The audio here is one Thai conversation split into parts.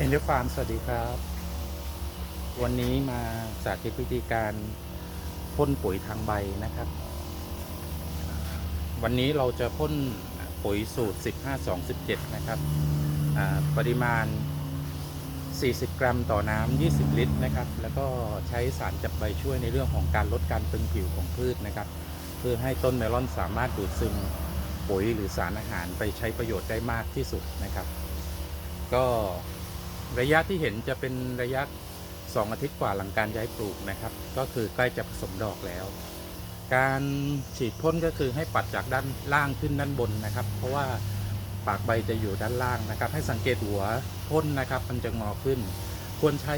เอ็นดอร์ฟาร์มสวัสดีครับ วันนี้มาสาธิตวิธีการพ่นปุ๋ยทางใบนะครับ วันนี้เราจะพ่นปุ๋ยสูตร 15 2 17 นะครับ ปริมาณ 40 กรัมต่อน้ำ 20 ลิตรนะครับ แล้วก็ใช้สารจับใบช่วยในเรื่องของการลดการตึงผิวของพืชนะครับ เพื่อให้ต้นเมลอนสามารถดูดซึมปุ๋ยหรือสารอาหารไปใช้ประโยชน์ได้มากที่สุดนะครับ ก็ ระยะที่เห็นจะเป็นระยะ 2 อาทิตย์กว่าหลังการย้ายปลูกนะครับ ก็คือใกล้จะผสมดอกแล้ว การฉีดพ่นก็คือให้ปัดจากด้านล่างขึ้นด้านบนนะครับ เพราะว่าปากใบจะอยู่ด้านล่างนะครับ ให้สังเกตหัวพ่นนะครับ มันจะงอขึ้น ควรใช้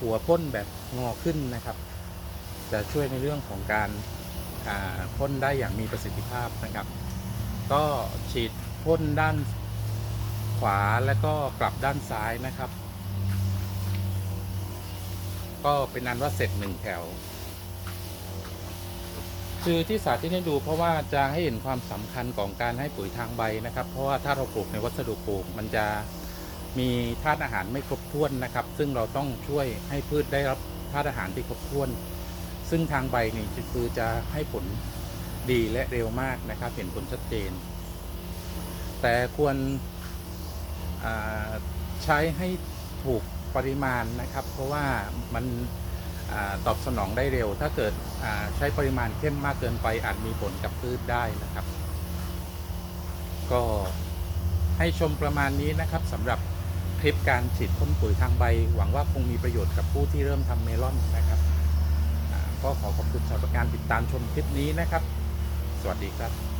หัวพ่นแบบงอขึ้นนะครับ จะช่วยในเรื่องของการาพ่นได้อย่างมีประสิทธิภาพนะครับ ก็ฉีดพ่นด้านขวาแล้วก็กลับด้านซ้ายนะครับ ก็เป็นอันว่าเสร็จหนึ่งแถว คือที่สาธิตให้ดูเพราะว่าจะให้เห็นความสำคัญของการให้ปุ๋ยทางใบนะครับ เพราะว่าถ้าเราปลูกในวัสดุปลูกมันจะมีธาตุอาหารไม่ครบถ้วนนะครับ ซึ่งเราต้องช่วยให้พืชได้รับธาตุอาหารที่ครบถ้วน ซึ่งทางใบนี่คือจะให้ผลดีและเร็วมากนะครับ เห็นผลชัดเจน แต่ควรใช้ให้ถูก ปริมาณนะครับ เพราะว่ามันอตอบสนองได้เร็ว ถ้าเกิดใช้ปริมาณเข้มมากเกินไปอาจมีผลกับพืชได้นะครับ ก็ให้ชมประมาณนี้นะครับสำหรับคลิปการฉีดพ่นปุ๋ยทางใบ หวังว่าคงมีประโยชน์กับผู้ที่เริ่มทำเมลอนนะครับก็ขอขอบคุณสำหรับการติดตามชมคลิปนี้นะครับ สวัสดีครับ